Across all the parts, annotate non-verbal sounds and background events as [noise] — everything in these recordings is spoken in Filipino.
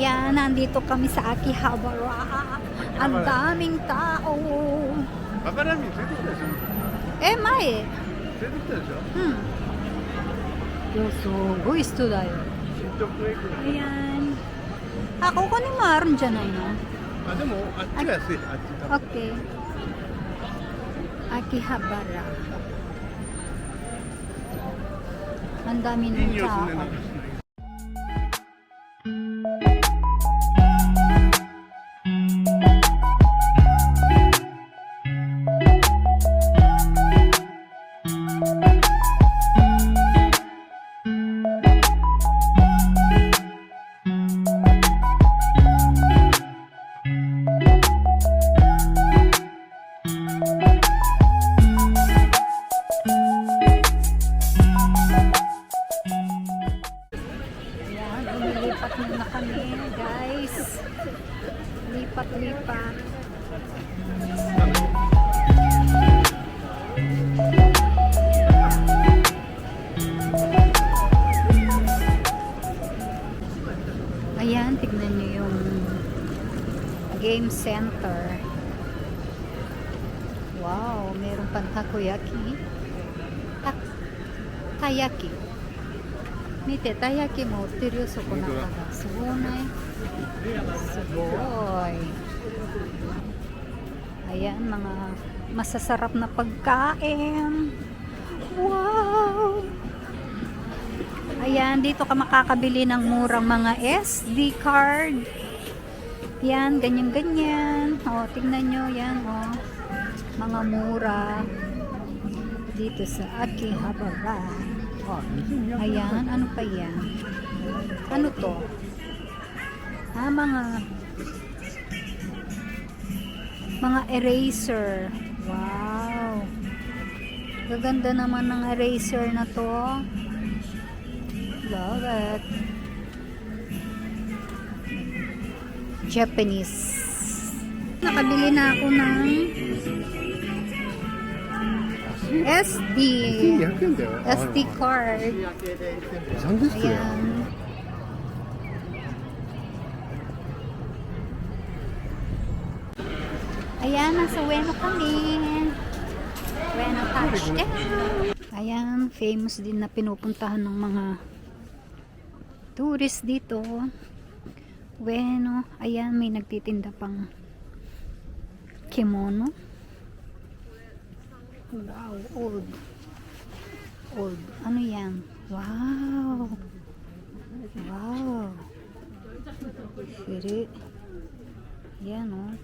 Ayan, nandito kami sa Akihabara. Ang daming tao. 赤ラーメン連れてきたでしょ Eh, may. 連れてきたでしょ Hmm. Yo, so, gusto tayo. 新特駅だ Ayan. Ako ko ni Maron dyan ay, no? あでもあっちが安いあっち多分 Okay. Akihabara. Ang dami いい ng 匂いする tao. ねなんかしな Lipat-lipat. Ayan, tignan nyo yung game center. Wow, meron pang takoyaki. Tak tayaki. 見てたやきも売ってるよそこなんかがすごいね Suboy. Ayan, mga masasarap na pagkain. Wow! Ayan, dito ka makakabili ng murang mga SD card. Yan, ganyan-ganyan. O, tingnan nyo, yan, o. Mga mura. Dito sa Akihabara. O, ah, ayan, ano pa yan? Ano to? ah, mga mga eraser. Wow. Gaganda naman ng eraser na to. Love it. Japanese. Nakabili na ako ng SD SD card. Ayan. Ayan, nasa Ueno kami. Ueno touchdown. Ayan, famous din na pinupuntahan ng mga tourist dito. Ueno. Ayan, may nagtitinda pang kimono. Wow, old. Old. Ano yan? Wow. Wow. Siri. Yan oh.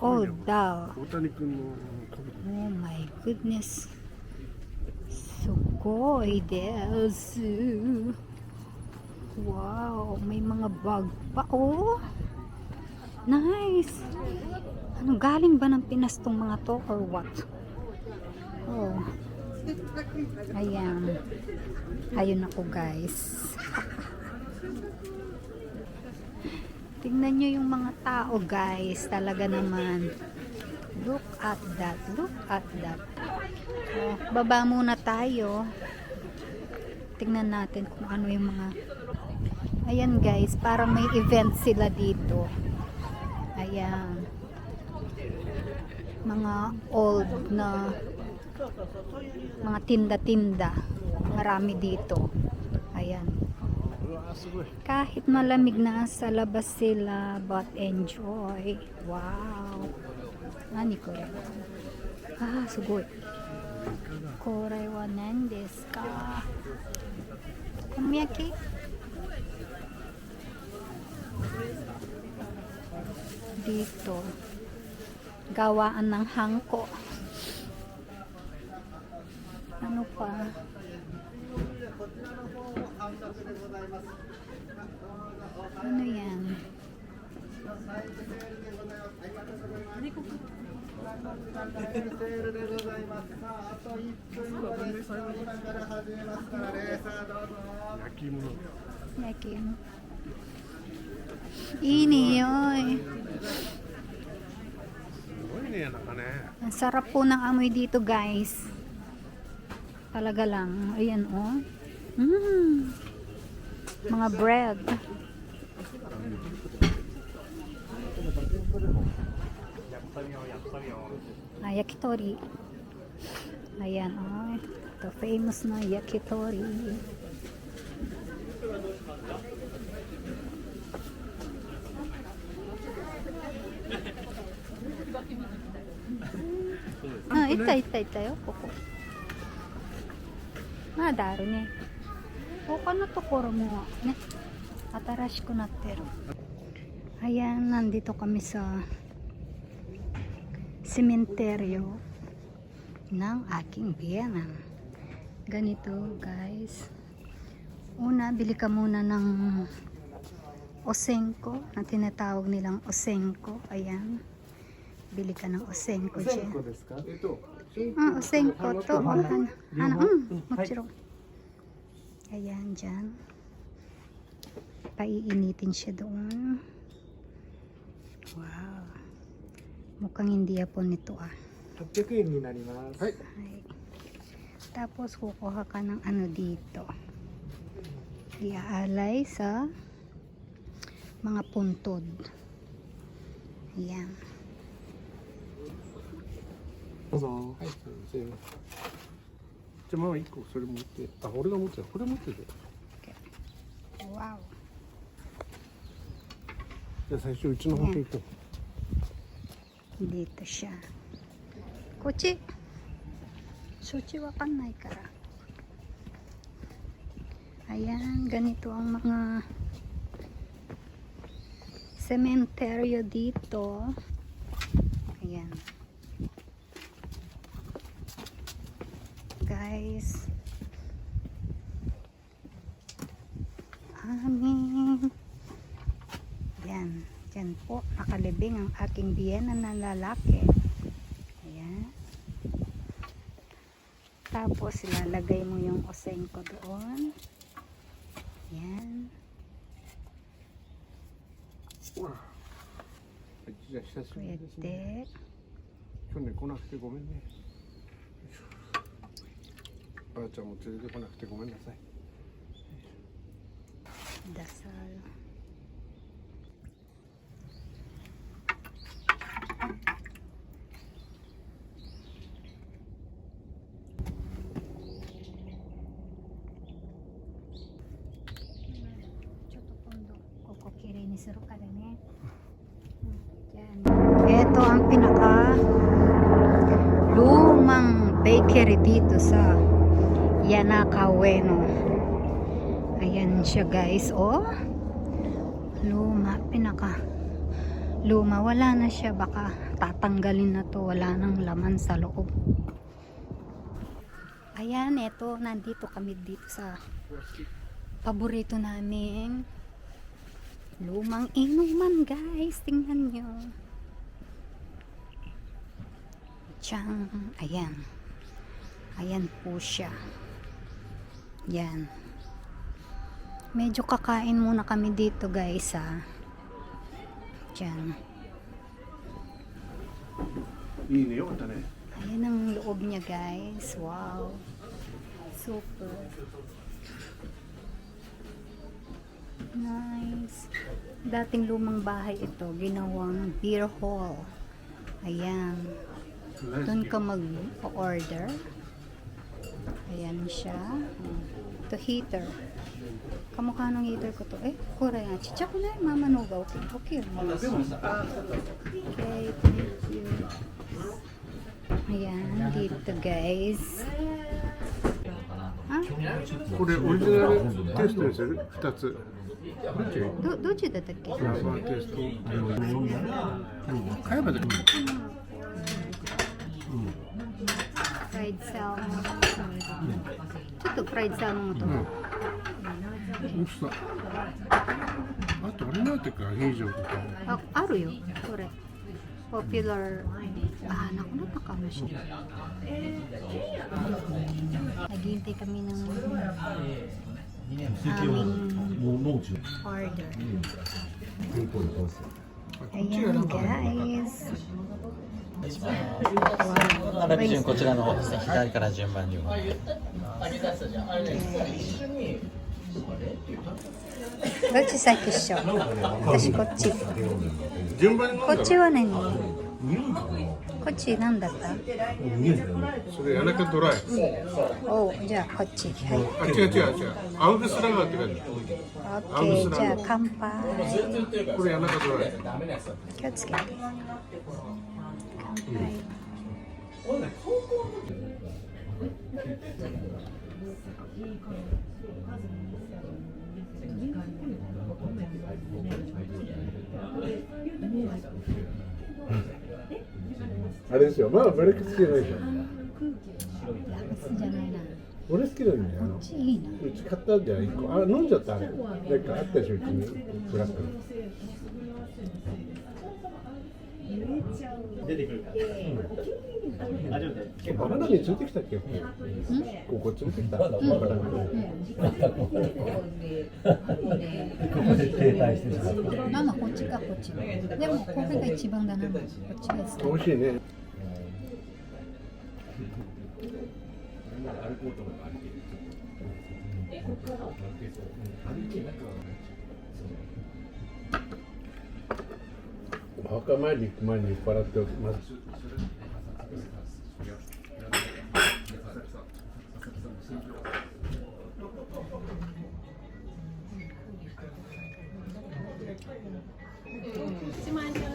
Old daw. 大谷君のかぶと Oh my goodness. すごいです。Wow, may mga bag pa. Oh, nice. Ano, galing ba ng Pinas tong mga to or what? Oh. Ayan. Ayun ako guys. [laughs] Tingnan nyo yung mga tao guys. Talaga naman. Look at that. Look at that. Oh, baba muna tayo. Tingnan natin kung ano yung mga Ayan guys, para may event sila dito. Ayan. Mga old na mga tinda-tinda. Marami dito. Ayan. うわーすごい Kahit malamig na sa labas sila, but enjoy. Wow. Nani ko Ah, sugoi. Kore wa nan desu ka? Okomiyaki? Dito. Gawaan ng hangko. Ano pa? Ano yan?焼き芋の Yakin. Ini yoy. す ごいねなんかね Ang sarap po ng amoy dito guys. Talaga lang. Ayan oh. Mm. Mga bread. あ焼き鳥。あ、やな。と、フェイムスの焼き鳥。うん、いた、いた、いたよ、ここ。まだあるね。他のところも、ね。新しくなってる。Ayan, nandito kami sa sementeryo ng aking biyanan. Ganito, guys. Una, bili ka muna ng osenko na tinatawag nilang osenko. Ayan. Bili ka ng osenko dyan. ですかえっと Ah, osenko to. Oh, ano, ano, mm, mochiro. Ayan, dyan. Paiinitin siya doon. Wow. Mukhang hindi Japon nito ah. 800円になります。はい Ay. Tapos kukuha ka ng ano dito. Iaalay sa mga puntod. Ayan. どうぞ。はいすいませんじゃあママ1個それ持ってあ俺が持ってたこれ持ってて Wow. じゃあ最初うちの方行こ Dito siya. Kuchi. Suchi wakanay kara. Ayan, ganito ang mga sementeryo dito. Yan po, nakalibing ang aking biyena na lalaki. Ayan. Tapos, ilalagay mo yung oseng ko doon. Ayan. うほらはいじゃあ久しぶり Pwede. ですね去年来なくてごめんねよいしょばあちゃんも連れてこなくてごめんなさい Dasal. Bakery dito sa Yanaka Ueno. Ayan siya guys, oh. Luma, pinaka luma. Wala na siya, baka tatanggalin na to. Wala nang laman sa loob. Ayan, eto, nandito kami dito sa paborito naming lumang inuman guys. Tingnan nyo. Tiyang, ayan. Ayan Ayan po siya. Yan. Medyo kakain muna kami dito guys ha. Diyan. Ayan ang loob niya guys. Wow. Super. Nice. Dating lumang bahay ito. Ginawang beer hall. Ayan. Doon ka mag-order. Ayan siya. The heater. こと、えこれオリジナルテストですよね、2つ。ど,どっちだったっけーテスト。うん、買えばで、うんうん、買 Pride salmon と、あとあれなんていうかアヒージョとか。ああるよこれ。ポピュラー。あなくなったかもしれない naghihintay kami う農地かね guys. 並び順こちらの方ですね左から順番にどっち先っしょ私こっち順番こっちは何？こっち何だった？それドライ。おじゃあこっち。はい。あ違う違う違う。アウグスラガーって書いてオッケーじゃあ乾杯。これドライ。気をつけて。乾杯あれですよ。まだブレック好きじゃないでしょラムスじゃないな俺好きなんだよあのうち買ったんじゃん一個。あ飲んじゃった？あれ。なんかあったでしょうちに。ブラックの。出てくるから。大丈夫だよ。バナナに連れてきたっけ？ここ連れてきた。バナナにママこっちかこっちでもこれが一番だな。こっちです美味しいね歩こうと思歩ける。え、こから歩けそう。歩けなくはない。お墓参り行く前に酔っ払っておきます。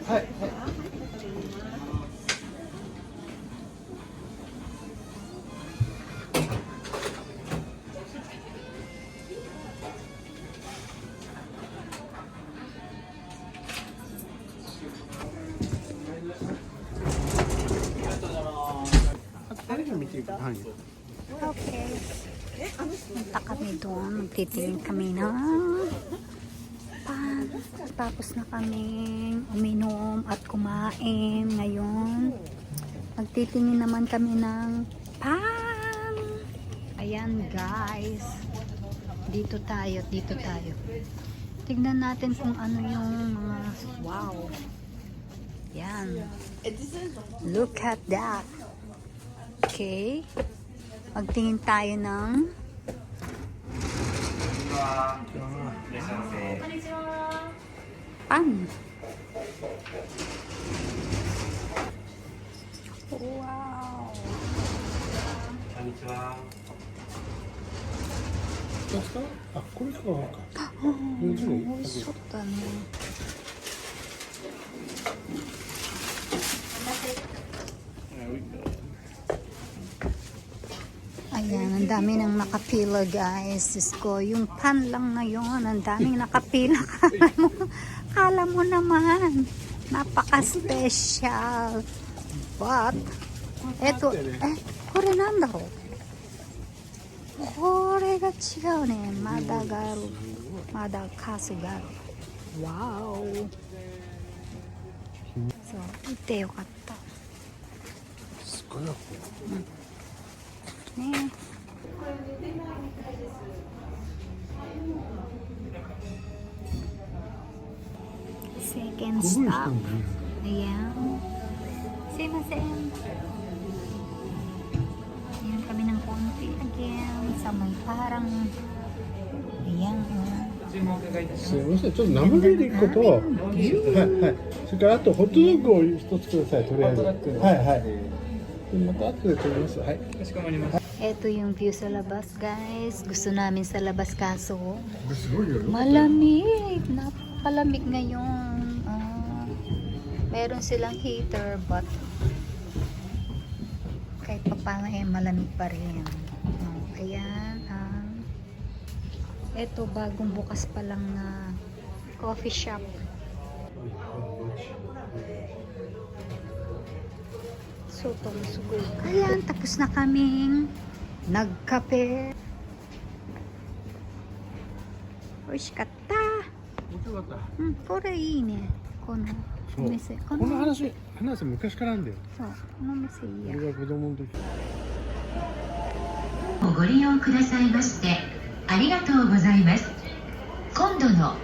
はい、はい doon. Magtitingin kami ng pan. Tapos na kaming uminom at kumain ngayon. Magtitingin naman kami ng pan. Ayan guys. Dito tayo, dito tayo. Tignan natin kung ano yung mga wow. Yan. Look at that. Okay. Magtingin tayo ng pan. Wow. こんにちは。どうですかあこれかか美味しそうだね。 Ayan, ang dami nang nakapila guys. Diyos ko, yung pan lang na yun, ang daming nakapila. [laughs] Kala mo, kala mo naman, napaka-special. But, eto, eh, これなんだろうこれが違うね。まだがある。まだカスがある。わお。そう、行 ってよかった。すいなねセカンドストップ Ayan. Kami ng konti again. Sa may parang Ayan. oh. すみません。ちょっと生ビール1個とはいはいそれからあとホットドッグを1つくださいとりあえずはいはいまた後で取りますはい Ito yung view sa labas guys. Gusto namin sa labas kaso これすごいよ Malamig. Napakalamig ngayon. Ah, meron silang heater but kahit pa paano eh malamig pa rin. Oh, ayan. Ah, eto bagong bukas pa lang na coffee shop. So, sugoy. Ayan, tapos na kaming nagkape. 美味しかった。面白かったうん、これいいね。この話話は昔からなんだよそう、この店いいや。俺が子供の時ご利用くださいましてありがとうございます。今度の